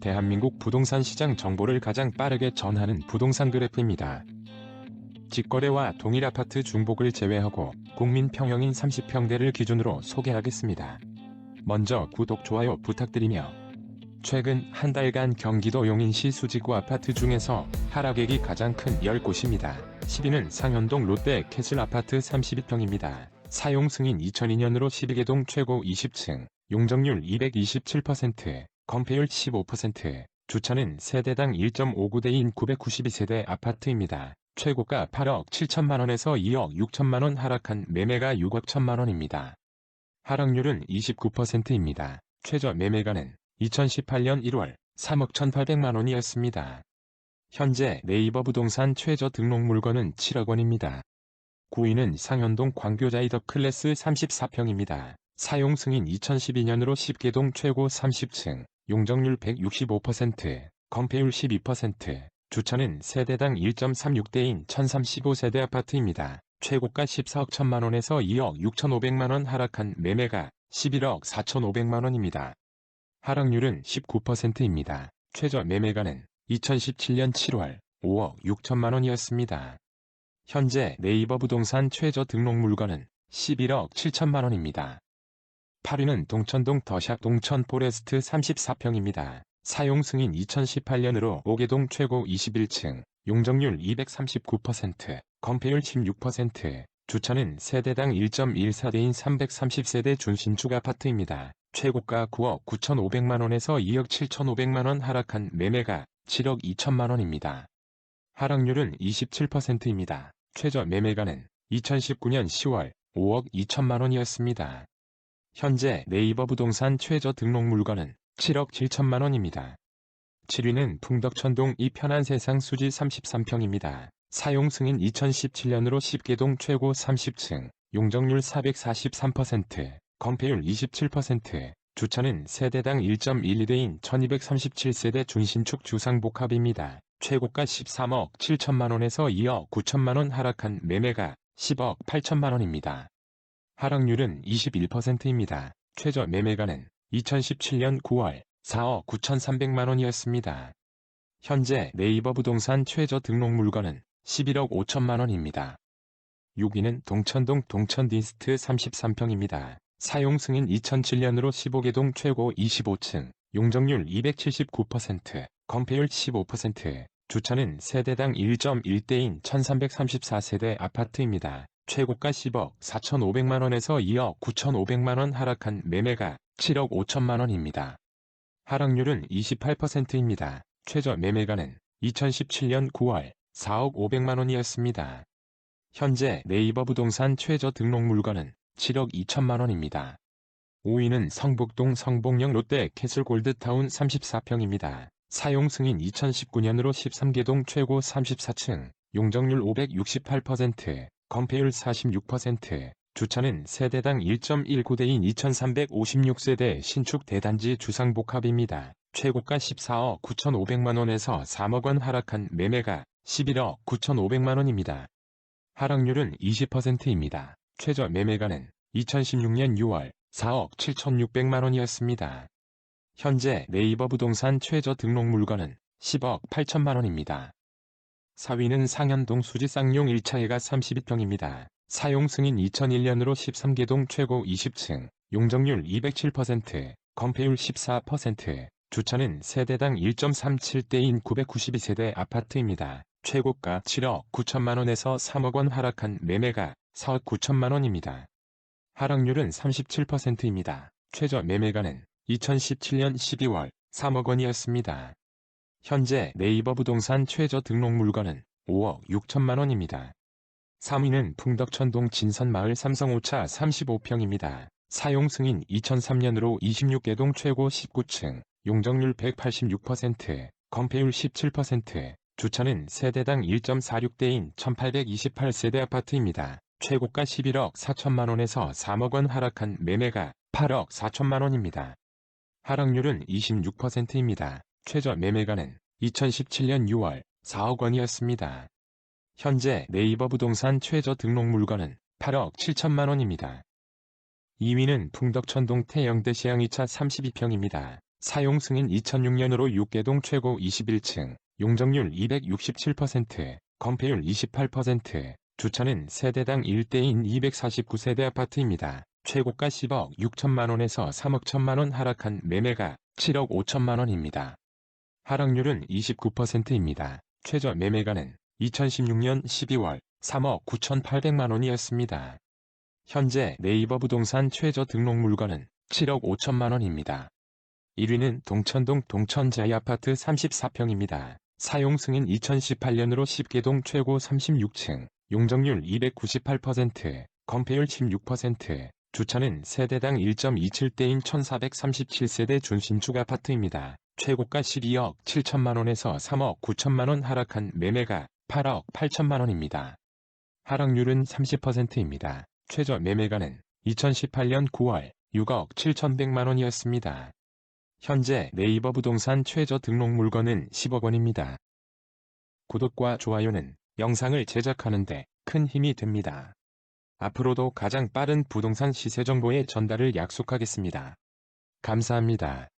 대한민국 부동산 시장 정보를 가장 빠르게 전하는 부동산 그래프입니다. 직거래와 동일 아파트 중복을 제외하고 국민 평형인 30평대를 기준으로 소개하겠습니다. 먼저 구독, 좋아요 부탁드리며 최근 한 달간 경기도 용인시 수지구 아파트 중에서 하락액이 가장 큰 10곳입니다. 10위는 상현동 롯데 캐슬 아파트 32평입니다. 사용 승인 2002년으로 12개동 최고 20층, 용적률 227%, 건폐율 15%, 주차는 세대당 1.59대인 992세대 아파트입니다. 최고가 8억 7천만원에서 2억 6천만원 하락한 매매가 6억 천만원입니다. 하락률은 29%입니다. 최저 매매가는 2018년 1월 3억 1,800만원이었습니다. 현재 네이버 부동산 최저 등록 물건은 7억 원입니다. 9위는 상현동 광교자이더 클래스 34평입니다. 사용 승인 2012년으로 10개동 최고 30층, 용적률 165%, 건폐율 12%, 주차는 세대당 1.36대인 1035세대 아파트입니다. 최고가 14억 1천만원에서 2억 6천5백만원 하락한 매매가 11억 4천5백만원입니다. 하락률은 19%입니다. 최저 매매가는 2017년 7월 5억 6천만원이었습니다. 현재 네이버 부동산 최저 등록 물건은 11억 7천만원입니다. 8위는 동천동 더샵 동천 포레스트 34평입니다. 사용 승인 2018년으로 5개동 최고 21층, 용적률 239%, 건폐율 16%, 주차는 세대당 1.14대인 330세대 준신축 아파트입니다. 최고가 9억 9,500만원에서 2억 7,500만원 하락한 매매가 7억 2천만원입니다. 하락률은 27%입니다. 최저 매매가는 2019년 10월 5억 2천만원이었습니다. 현재 네이버 부동산 최저 등록 물건은 7억 7천만 원입니다. 7위는 풍덕천동 이 편한 세상 수지 33평입니다. 사용 승인 2017년으로 10개동 최고 30층, 용적률 443%, 건폐율 27%, 주차는 세대당 1.12대인 1237세대 준신축 주상복합입니다. 최고가 13억 7천만원에서 2억 9천만원 하락한 매매가 10억 8천만원입니다. 하락률은 21%입니다. 최저 매매가는 2017년 9월 4억 9천3백만원이었습니다. 현재 네이버 부동산 최저 등록 물건은 11억 5천만 원입니다. 6위는 동천동 동천디스트 33평입니다. 사용 승인 2007년으로 15개동 최고 25층, 용적률 279%, 건폐율 15%, 주차는 세대당 1.1대인 1334세대 아파트입니다. 최고가 10억 4,500만원에서 2억 9,500만원 하락한 매매가 7억 5천만원입니다. 하락률은 28%입니다. 최저 매매가는 2017년 9월 4억 5백만원이었습니다. 현재 네이버 부동산 최저 등록 물건은 7억 2천만원입니다. 5위는 성북동 성복역 롯데 캐슬 골드타운 34평입니다. 사용 승인 2019년으로 13개동 최고 34층, 용적률 568%, 건폐율 46%, 주차는 세대당 1.19대인 2356세대 신축 대단지 주상복합입니다. 최고가 14억 9,500만원에서 3억원 하락한 매매가 11억 9,500만원입니다. 하락률은 20%입니다. 최저 매매가는 2016년 6월 4억 7,600만원이었습니다. 현재 네이버 부동산 최저 등록 물건은 10억 8천만원입니다. 4위는 상현동 수지 쌍용 1차회가 32평입니다. 사용 승인 2001년으로 13개동 최고 20층, 용적률 207%, 건폐율 14%, 주차는 세대당 1.37대인 992세대 아파트입니다. 최고가 7억 9천만원에서 3억원 하락한 매매가 4억 9천만원입니다. 하락률은 37%입니다. 최저 매매가는 2017년 12월 3억원이었습니다. 현재 네이버 부동산 최저 등록 물건은 5억 6천만 원입니다. 3위는 풍덕천동 진선마을 삼성오차 35평입니다. 사용 승인 2003년으로 26개동 최고 19층, 용적률 186%, 건폐율 17%, 주차는 세대당 1.46대인 1828세대 아파트입니다. 최고가 11억 4천만원에서 3억원 하락한 매매가 8억 4천만원입니다. 하락률은 26%입니다. 최저 매매가는 2017년 6월 4억 원이었습니다. 현재 네이버 부동산 최저 등록 물건은 8억 7천만 원입니다. 2위는 풍덕천동 태영대 시향 2차 32평입니다. 사용 승인 2006년으로 6개동 최고 21층, 용적률 267%, 건폐율 28%, 주차는 세대당 1대인 249세대 아파트입니다. 최고가 10억 6천만원에서 3억 천만원 하락한 매매가 7억 5천만원입니다. 하락률은 29%입니다. 최저 매매가는 2016년 12월 3억 9,800만원이었습니다. 현재 네이버 부동산 최저 등록 물건은 7억 5천만원입니다. 1위는 동천동 동천자이 아파트 34평입니다. 사용 승인 2018년으로 10개동 최고 36층, 용적률 298%, 건폐율 16%, 주차는 세대당 1.27대인 1437세대 준신축 아파트입니다. 최고가 12억 7천만 원에서 3억 9천만 원 하락한 매매가 8억 8천만 원입니다. 하락률은 30%입니다. 최저 매매가는 2018년 9월 6억 7천백만원이었습니다. 현재 네이버 부동산 최저 등록 물건은 10억 원입니다. 구독과 좋아요는 영상을 제작하는데 큰 힘이 됩니다. 앞으로도 가장 빠른 부동산 시세 정보의 전달을 약속하겠습니다. 감사합니다.